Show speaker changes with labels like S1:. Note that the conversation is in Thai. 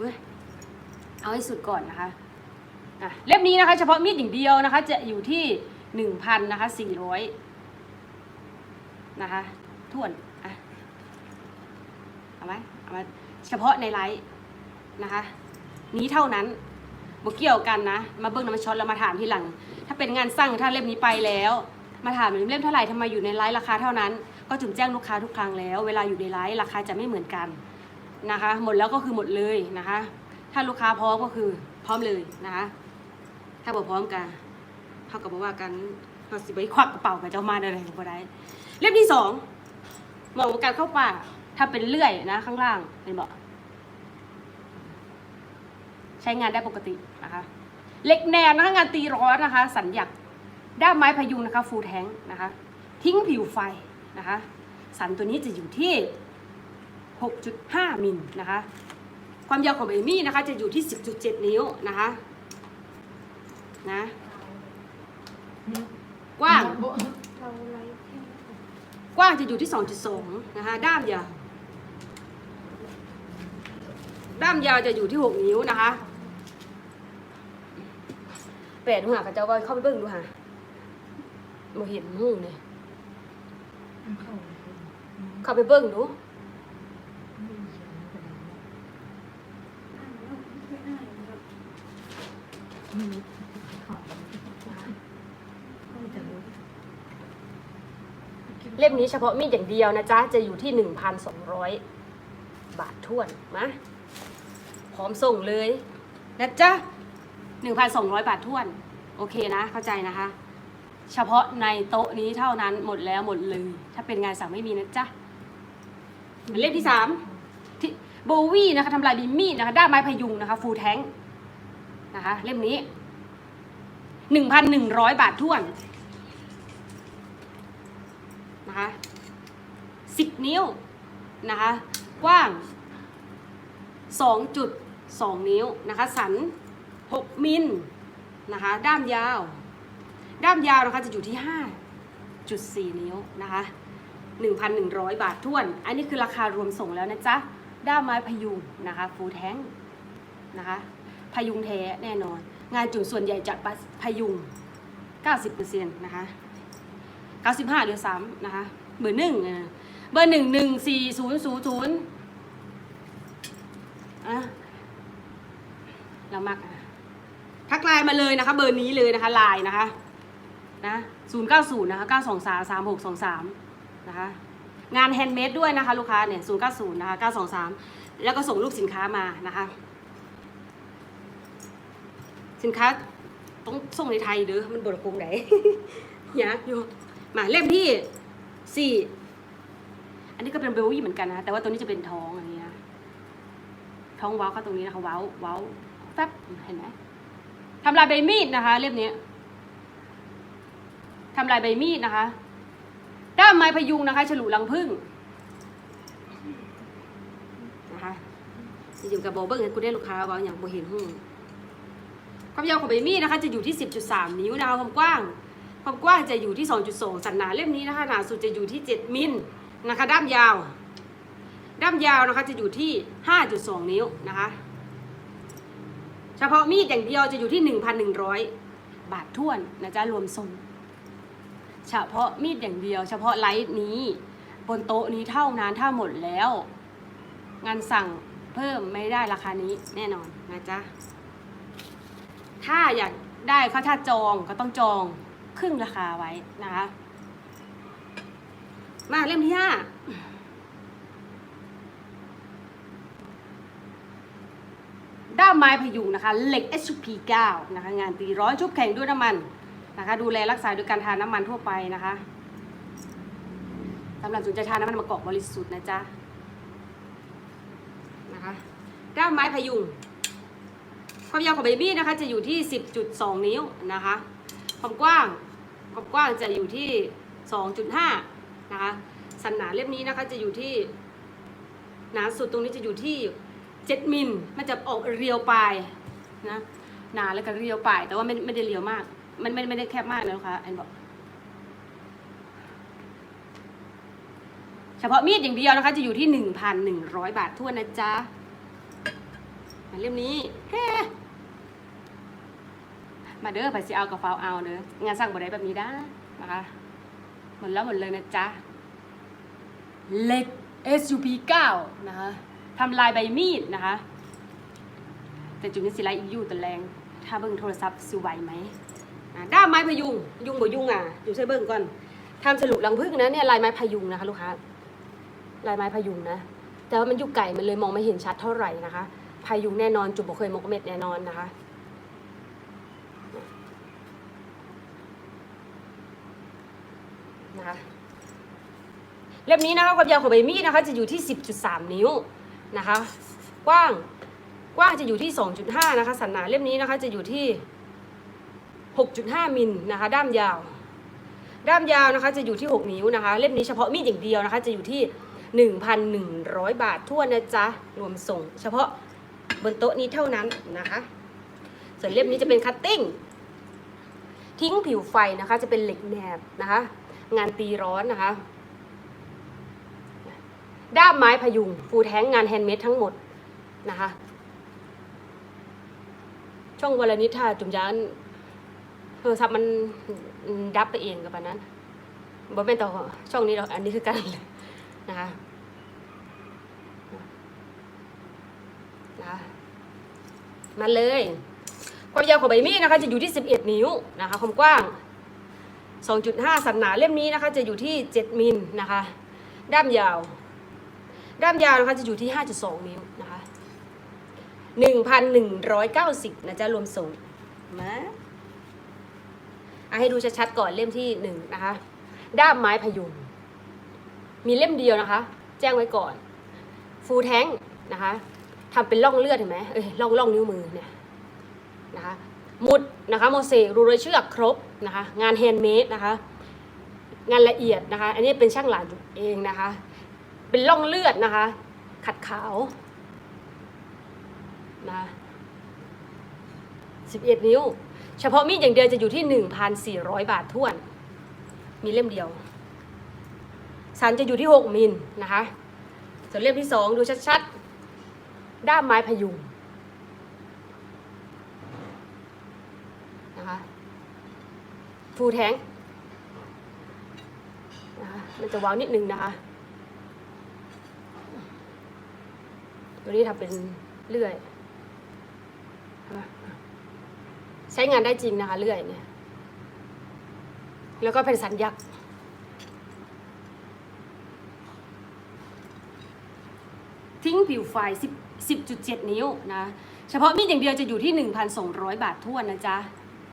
S1: เว้ยเอาให้สุดก่อนนะคะอะเล่มนี้นะคะ เฉพาะมีดอย่างเดียวนะคะ จะอยู่ที่หนึ่งพันนะคะสี่ร้อยนะคะท่วนอะเอาไหมเอามาเฉพาะในไลฟ์นะคะ นี้เท่านั้นบเกี่ยวกันนะ มาเบิ้งน้ำมันช็อตแล้วมาถามทีหลัง ถ้าเป็นงานสร้างถ้าเล่มนี้ไปแล้ว มาถามเล่มเท่าไหร่ทำไมอยู่ในไลฟ์ราคาเท่านั้น ก็จุ่มแจ้งลูกค้าทุกครั้งแล้ว เวลาอยู่ในไลฟ์ราคาจะไม่เหมือนกัน นะคะ หมดแล้วก็คือหมดเลยนะคะ ถ้าลูกค้าพร้อมก็คือพร้อมเลยนะคะ ถ้าบอกพร้อมกันเท่ากับว่ากันเราสิไปควักกระเป๋ากับเจ้ามาได้เลยก็ได้ เล่มที่สองเหมาะกับการเข้าป่า ถ้าเป็นเลื่อยนะ ข้างล่างเป็นบอกใช้งานได้ปกตินะคะเหล็กแนมนะคะงานตีร้อนนะคะ สัญญักด้ามไม้พยุงนะคะฟูลแทงนะคะ ทิ้งผิวไฟนะคะ สันตัวนี้จะอยู่ที่ 6.5 มิลนะคะ ความยาวของเอมี่นะคะจะอยู่ที่ 10.7 นิ้วนะคะ นะ กว้าง
S2: เราไลฟ์แค่
S1: กว้างจะอยู่ที่ 2.2 นะคะ ด้ามยาว ด้ามยาวจะอยู่ที่ 6 นิ้วนะคะแปดหัวกับเจ้าก็เข้าไปเบิ่งดูค่ะมาเห็นหูเลย
S2: เข้า
S1: เข้า ไปเบิ่งดูเล่มนี้เฉพาะมีดอย่างเดียวนะจ๊ะ จะอยู่ที่ 1,200 บาททวนนะพร้อมส่งเลยนะจ๊ะ 1,200 บาททวน โอเคนะ เข้าใจนะคะ เฉพาะในโต๊ะนี้เท่านั้นหมดแล้วหมดเลย ถ้าเป็นงานสั่งไม่มีนะจ๊ะเล่มที่สามที่โบวี่นะคะทำลายดิมมี่นะคะด้ามไม้พยุงนะคะ ฟูลแท้ง นะคะ เล่มนี้1,100บาทท้วนนะคะสิบนิ้วนะคะ กว้างสองจุดสองนิ้วนะคะ สันหกมิลนะคะ ด้ามยาว ด้ามยาวนะคะจะอยู่ที่ห้าจุดสี่นิ้วนะคะหนึ่งพันหนึ่งร้อยบาทท้วน อันนี้คือราคารวมส่งแล้วนะจ๊ะ ด้ามไม้พยุงนะคะ ฟูแทงนะคะ พยุงแท้แน่นอน งานจุ่ส่วนใหญ่จะพยุง 90%นะคะ95ด้วยซ้ำนะคะเบอร์หนึ่งเบอร์หนึ่งหนึ่งสี่ศูนย์ศูนย์ศูนย์อะเรามักทักไลน์มาเลยนะคะ เบอร์นี้เลยนะคะไลน์นะคะนะศูนย์เก้าศูนย์นะคะเก้าสองสามสามหกสองสามนะคะงานแฮนด์เมดด้วยนะคะลูกค้าเนี่ยศูนย์เก้าศูนย์นะคะเก้าสองสามแล้วก็ส่งรูปสินค้ามานะคะ สินค้าต้องส่งในไทยเด้อมันบริโภคไหนยากอยู่มาเล่มที่สี่อันนี้ก็เป็นเบลวี่เหมือนกันนะ แต่ว่าตัวนี้จะเป็นท้องอันนี้นะท้องว้าเข้าตรงนี้นะคะว้าเว้าแฟบเห็นไหมทำลายใบมีดนะคะ เล่มนี้ทำลายใบมีดนะคะด้ามไม้พยุงนะคะ ฉลุรังผึ้งนะคะอยู่กับโบเบิ้งให้กูได้ลูกค้าเว้าอย่างโบเห็นหู ความยาวของใบมีดนะคะจะอยู่ที่ 10.3 นิ้วนะคะความกว้าง ความกว้างจะอยู่ที่ 2.2 สันหนาเล่มนี้นะคะหนาสุดจะอยู่ที่ 7 มิลนะคะ ด้ามยาว ด้ามยาวนะคะจะอยู่ที่ 5.2 นิ้วนะคะ เฉพาะมีดอย่างเดียวจะอยู่ที่ 1,100 บาทท้วนนะจ๊ะรวมส่งเฉพาะมีดอย่างเดียว เฉพาะไลท์นี้บนโต๊ะนี้เท่านั้นถ้าหมดแล้ว งานสั่งเพิ่มไม่ได้ราคานี้แน่นอนนะจ๊ะ ถ้าอยากได้เขาถ้าจองก็ต้องจองครึ่งราคาไว้นะคะ มาเล่มที่ห้าด้ามไม้พยุงนะคะเหล็ก HP 9 นะคะงานตีร้อนชุบแข็งด้วยน้ำมันนะคะดูแลรักษาโดยการทาน้ำมันทั่วไปนะคะสำหรับสนใจทาน้ำมันมะกอกบริสุทธิ์นะจ๊ะนะคะด้ามไม้พยุง ความยาวของเบบี้นะคะจะอยู่ที่ 10.2 นิ้วนะคะ ความกว้างความกว้างจะอยู่ที่ 2.5 นะคะ สันหนาเล่มนี้นะคะจะอยู่ที่หนาสุดตรงนี้จะอยู่ที่ 7 มิล มันจะออกเรียวปลายนะ หนาแล้วก็เรียวปลาย แต่ว่าไม่ไม่ได้เรียวมาก มันไม่ไม่ได้แคบมากนะค้าแอนบอก เฉพาะมีดอย่างเดียวนะคะจะอยู่ที่ 1,100 บาททั่วนะจ๊ะเล่มนี้แฮ่ มาเด้อไปสิเอากับฟาวเอาเด้องานสร้างบ่ได้แบบนี้ได้นะคะหมดแล้วหมดเลยนะจ๊ะเหล็ก SUP 9นะคะทำลายใบมีดนะคะ แต่จุดนี้สิไลอีกอยู่ตะแรง ถ้าเบิ่งโทรศัพท์สิไหวไหมด้ามไม้พยุง ยุงบ่ยุงอะอยู่ใช้เบิ่งก่อนทำฉลุปลังพึ่งนะเนี่ยลายไม้พยุงนะคะลูกค้าลายไม้พยุงนะ แต่ว่ามันอยู่ไก่มันเลยมองไม่เห็นชัดเท่าไหร่นะคะพายุงแน่นอนจุบบ่เคยมกเม็ดแน่นอนนะคะ นะคะเล่มนี้นะคะความยาวของใบมีดนะคะจะอยู่ที่ 10.3 นิ้วนะคะ กว้างกว้างจะอยู่ที่ 2.5 นะคะ สันหนาเล่มนี้นะคะจะอยู่ที่ 6.5 มิลนะคะ ด้ามยาว ด้ามยาวนะคะจะอยู่ที่ 6 นิ้วนะคะ เล่มนี้เฉพาะมีดอย่างเดียวนะคะ จะอยู่ที่ 1,100 บาททั่วนนะจ๊ะ รวมส่ง เฉพาะบนโต๊ะนี้เท่านั้นนะคะ ส่วนเล่มนี้จะเป็นคัตติ้ง ทิ้งผิวไฟนะคะ จะเป็นเหล็กแหนบนะคะ งานตีร้อนนะคะ ด้ามไม้พยุงฟูแท้งงานแฮนด์เมดทั้งหมดนะคะ ช่องวลนิทาจุมยานโทรศัพท์มันดับไปเองกับอันนั้นบ่เป็นต่อช่องนี้หรอกอันนี้คือกันเลยนะคะนะคะมาเลย ความยาวของใบมีดนะคะจะอยู่ที่ 11 นิ้วนะคะ ความกว้าง 2.5 สันหนาเล่มนี้นะคะ จะอยู่ที่ 7 มิลนะคะ ด้ามยาว ด้ามยาวนะคะจะอยู่ที่ 5.2 นิ้วนะคะ 1,190 นะจ๊ะรวมส่งมาให้ดูชัดๆก่อนเล่มที่หนึ่งนะคะ ด้ามไม้พยุง มีเล่มเดียวนะคะ แจ้งไว้ก่อน ฟูแท้งนะคะทำเป็นร่องเลือดเห็นไหมเอ้ยร่องร่องนิ้วมือเนี่ย นะคะมุดนะคะโมเสกรูเรเชือกครบนะคะงานแฮนด์เมดนะคะงานละเอียดนะคะ อันนี้เป็นช่างหลานเองนะคะ เป็นร่องเลือดนะคะ ขัดขาวนะ11นิ้ว เฉพาะมีดอย่างเดียวจะอยู่ที่1,400บาทท้วน มีเล่มเดียว สันจะอยู่ที่6มิลนะคะส่วนเล่มที่2ดูชัดๆ ด้ามไม้พยุง นะคะฟูแทงนะคะมันจะวางนิดนึงนะคะ ตัวนี้ทำเป็นเลื่อย ใช้งานได้จริงนะคะ เลื่อยเนี่ย แล้วก็เป็นสัญยักษ์ทิ้งผิวไฟ10 10.7 นิ้วนะ เฉพาะมีดอย่างเดียวจะอยู่ที่ 1,200 บาททั่วนนะจ๊ะ